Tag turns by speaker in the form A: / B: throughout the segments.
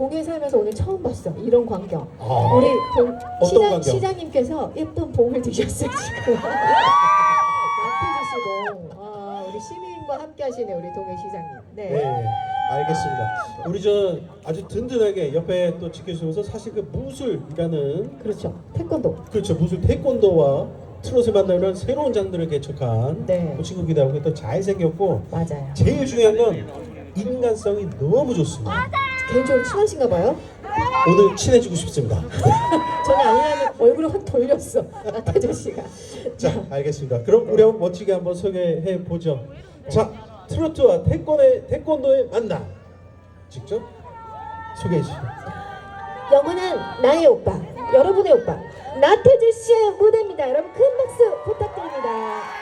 A: 동해 살면서 오늘 처음 봤어. 이런 광경.
B: 아.
A: 우리 동,
B: 어떤
A: 시장,
B: 광경?
A: 시장님께서 예쁜 봉을 드셨어요 지금. 씨봉. 아, 우리 시민과 함께 하시네 우리 동해 시장님. 네.
B: 네, 알겠습니다. 우리 저 아주 든든하게 옆에 또 지켜주면서 사실 그 무술이라는
A: 그렇죠. 태권도.
B: 그렇죠 무술 태권도와 트롯을 만나는 새로운 장르를 개척한
A: 네.
B: 그 친구기도 하고 또 잘생겼고
A: 맞아요.
B: 제일 중요한 건 인간성이 너무 좋습니다.
A: 개인적으로 친하신가 봐요.
B: 오늘 친해지고 싶습니다.
A: 저는 아니라면 얼굴을 확 돌렸어. 나태주 씨가.
B: 자, 알겠습니다. 그럼 우리 한번 멋지게 한번 소개해 보죠. 자, 트로트와 태권의 태권도의 만남 직접 소개해 주시죠.
A: 영원한 나의 오빠, 여러분의 오빠, 나태주 씨의 무대입니다. 여러분 큰 박수 부탁드립니다.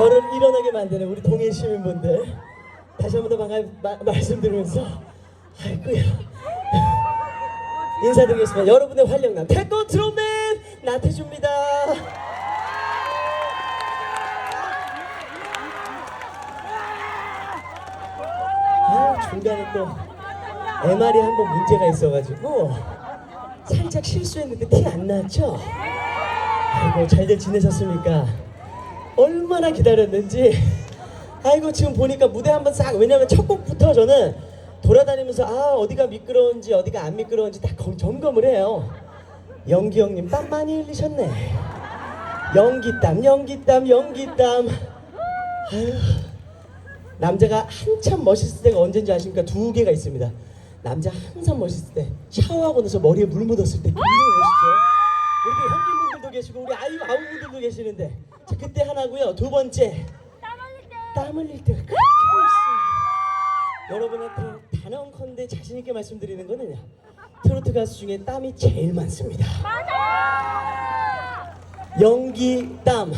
C: 저를 일어나게 만드는 우리 동해 시민분들 다시 한 번 더 반가 마- 말씀드리면서 아이고야 인사드리겠습니다. 여러분의 활력남 태권 트롯맨 나태주입니다. 아, 중간에 또 MR이 한 번 문제가 있어가지고 살짝 실수했는데 티 안 났죠? 아이고 잘들 지내셨습니까? 얼마나 기다렸는지 아이고 지금 보니까 무대 한번 싹 왜냐면 첫 곡부터 저는 돌아다니면서 아 어디가 미끄러운지 어디가 안 미끄러운지 다 검- 점검을 해요
A: 연기 형님 땀 많이 흘리셨네. 연기땀, 연기땀, 연기땀. 남자가 한참 멋있을 때가 언제인지 아십니까? 두 개가 있습니다. 남자 항상 멋있을 때 샤워하고 나서 머리에 물 묻었을 때 굉장히 멋있죠. 우리 또 형님분들도 계시고 우리 아유 아우분들도 계시는데 자 그때 하나고요. 두 번째 땀 흘릴 때가 그렇게 멋있어요. 여러분한테 단언컨대 자신 있게 말씀드리는 거는요. 트로트 가수 중에 땀이 제일 많습니다. 연기 땀.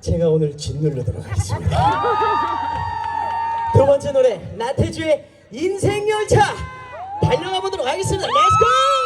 A: 제가 오늘 짓누르도록 하겠습니다. 두 번째 노래 나태주의 인생 열차 달려가 보도록 하겠습니다. 렛츠고!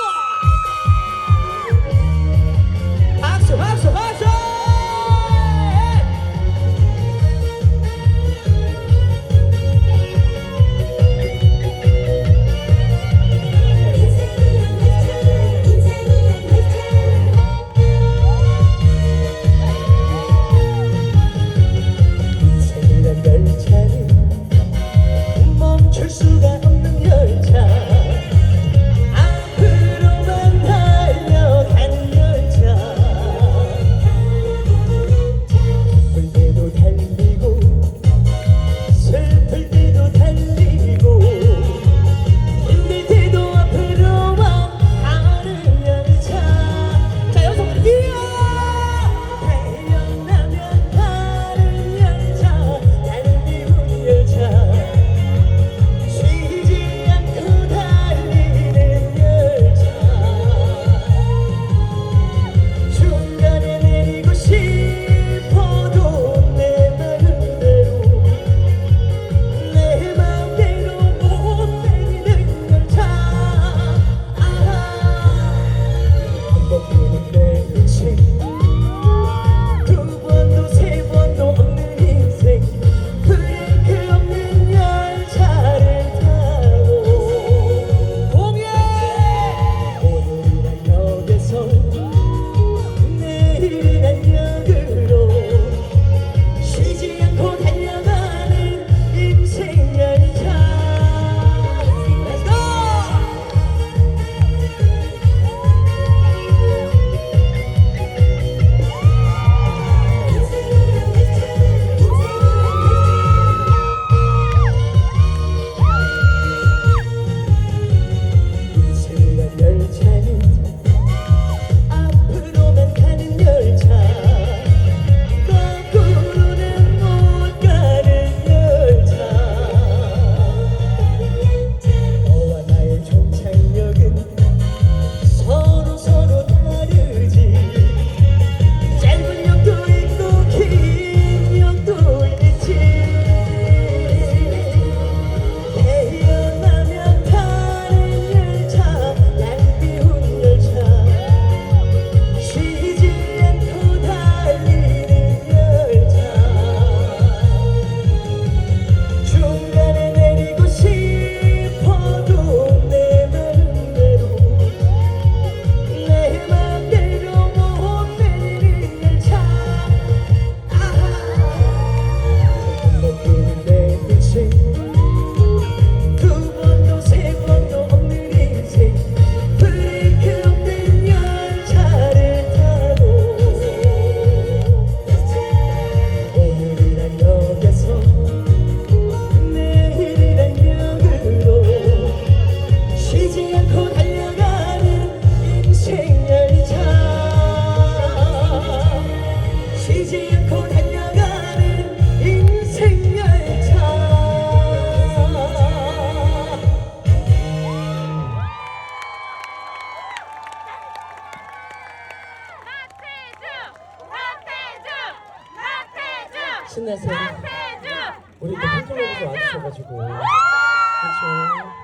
A: 와주셔가지고 그렇죠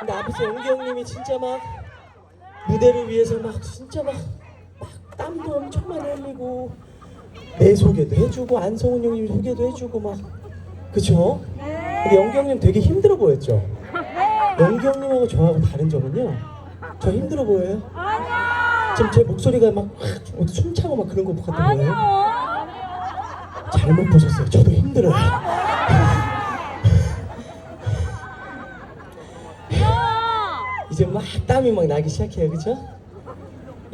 A: 근데 앞에서 연기 형님이 진짜 막 무대를 위해서 막 진짜 막, 막 땀도 엄청 많이 흘리고 내 소개도 해주고 안성훈 형님 소개도 해주고 막 그쵸? 근데 연기 형님 되게 힘들어 보였죠? 연기 형님하고 저하고 다른 점은요 저 힘들어 보여요? 지금 제 목소리가 막 확 숨차고 막 그런 거 같은 거예요? 잘못 보셨어요 저도 힘들어요 이제 막 땀이 막 나기 시작해요, 그죠?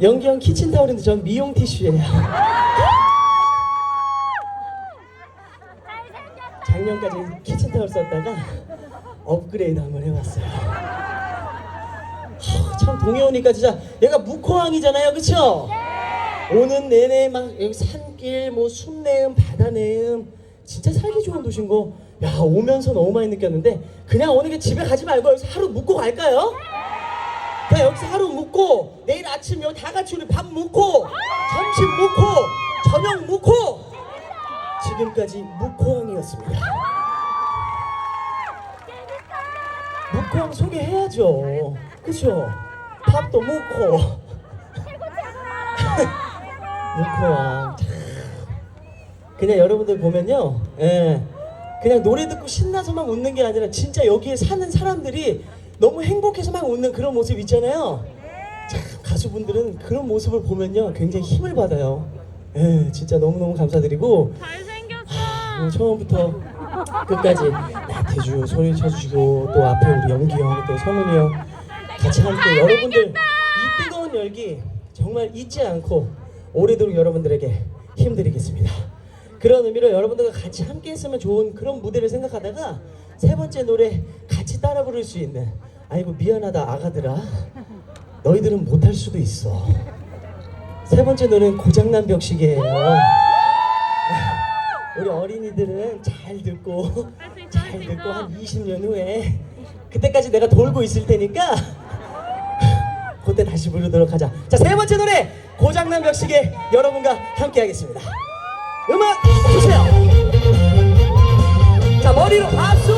A: 연기 형 키친 타올인데 전 미용 티슈예요. 작년까지 키친 타올 썼다가 업그레이드 한번 해봤어요. 하, 참 동해 오니까 진짜 얘가 묵호항이잖아요, 그쵸? 오는 내내 막 여기 산길, 뭐 숲내음, 바다내음 진짜 살기 좋은 도시인 거. 야 오면서 너무 많이 느꼈는데 그냥 오늘 그 집에 가지 말고 여기서 하루 묵고 갈까요? 그냥 여기서 하루 묵고 내일 아침 여기 다 같이 우리 밥 묵고 점심 묵고 저녁 묵고 지금까지 묵호항이었습니다. 묵호항 소개해야죠. 그쵸? 밥도 묵고 묵호왕 참. 그냥 여러분들 보면요 예, 그냥 노래 듣고 신나서만 웃는 게 아니라 진짜 여기에 사는 사람들이 너무 행복해서 막 웃는 그런 모습 있잖아요. 참 가수분들은 그런 모습을 보면요 굉장히 힘을 받아요. 예, 진짜 너무너무 감사드리고.
D: 잘생겼어.
A: 뭐 처음부터 끝까지 나태주 소리 쳐주시고 또 앞에 우리 연기 형, 또 성훈이 형 같이 함께 여러분들 이 뜨거운 열기 정말 잊지 않고 오래도록 여러분들에게 힘드리겠습니다. 그런 의미로 여러분들과 같이 함께 했으면 좋은 그런 무대를 생각하다가 세 번째 노래 같이 따라 부를 수 있는 아이고 미안하다 아가들아 너희들은 못할 수도 있어 세 번째 노래는 고장난 벽식이에요 우리 어린이들은 잘 듣고 잘 듣고 한 20년 후에 그때까지 내가 돌고 있을 테니까 그때 다시 부르도록 하자. 자 세 번째 노래 고장난 벽식에 여러분과 함께 하겠습니다. 음악 주세요. 자 머리로 박수.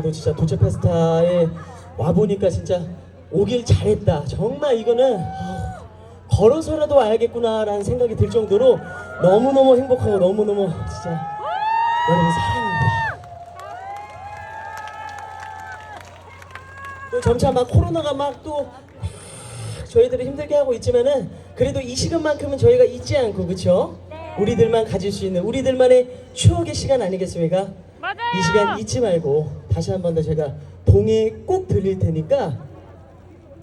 A: 그래도 진짜 도체 페스타에 와 보니까 진짜 오길 잘했다. 정말 이거는 아, 걸어서라도 와야겠구나라는 생각이 들 정도로 너무 너무 행복하고 너무 너무 진짜 여러분 사랑입니다. 또 점차 막 코로나가 막 또 저희들을 힘들게 하고 있지만은 그래도 이 시간만큼은 저희가 잊지 않고 그쵸? 우리들만 가질 수 있는 우리들만의 추억의 시간 아니겠습니까?
D: 맞아요.
A: 이 시간 잊지 말고 다시 한 번 더 제가 동해 꼭 들릴 테니까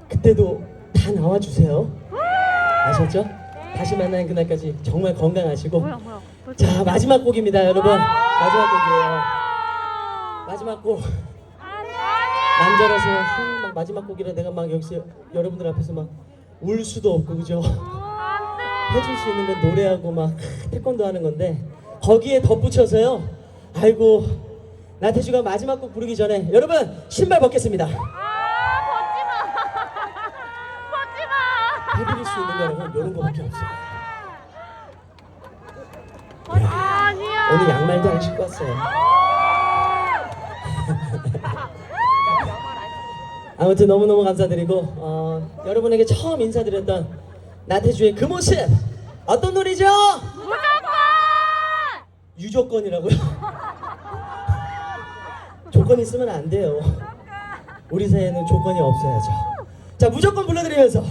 A: 그때도 다 나와 주세요. 아셨죠? 다시 만나는 그날까지 정말 건강하시고.
D: 뭐야 뭐야.
A: 자 마지막 곡입니다 여러분. 마지막 곡이에요. 마지막 곡. 남자라서 하, 막 마지막 곡이라 내가 막 여기서 여러분들 앞에서 막 울 수도 없고 그죠? 해줄 수 있는 건 노래하고 막 태권도 하는 건데 거기에 덧붙여서요. 아이고 나태주가 마지막 곡 부르기 전에 여러분 신발 벗겠습니다
D: 아 벗지 마. 벗지 마.
A: 해드릴 수 있는 거는 이런 거밖에 없어요
D: 아니야.
A: 오늘 양말도 안 신고 왔어요 아무튼 너무너무 감사드리고 어, 여러분에게 처음 인사드렸던 나태주의 그 모습 어떤 노래죠?
D: 무조건.
A: 유조건이라고요? 조건 있으면 안 돼요. 우리 사이에는 조건이 없어야죠. 자, 무조건 불러드리면서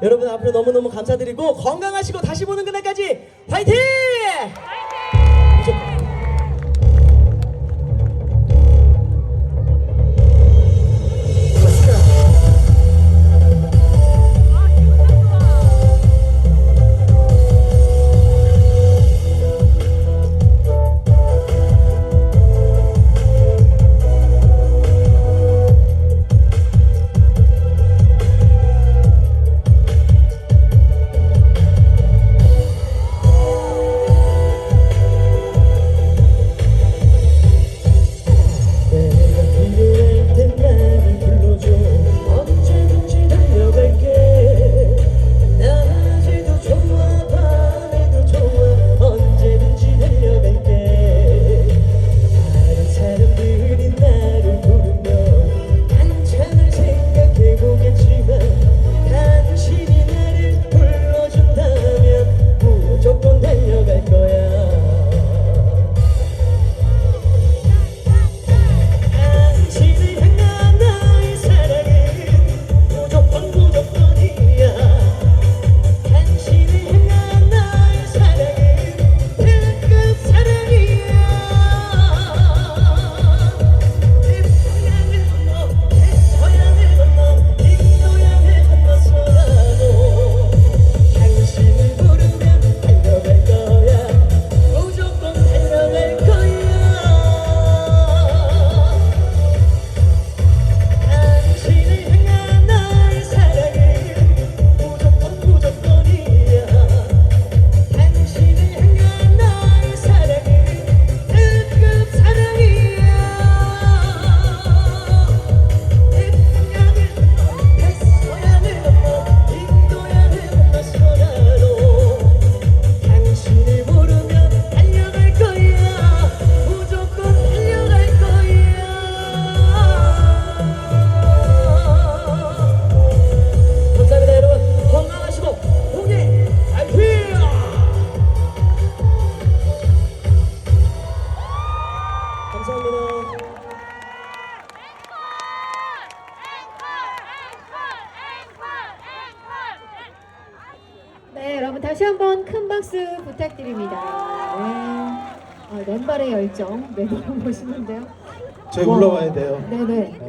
A: 여러분 앞으로 너무너무 감사드리고 건강하시고 다시 보는 그날까지 화이팅!
E: 열정, 네, 멋있는데요.
B: 저희
E: 와.
B: 올라와야 돼요.
E: 네네.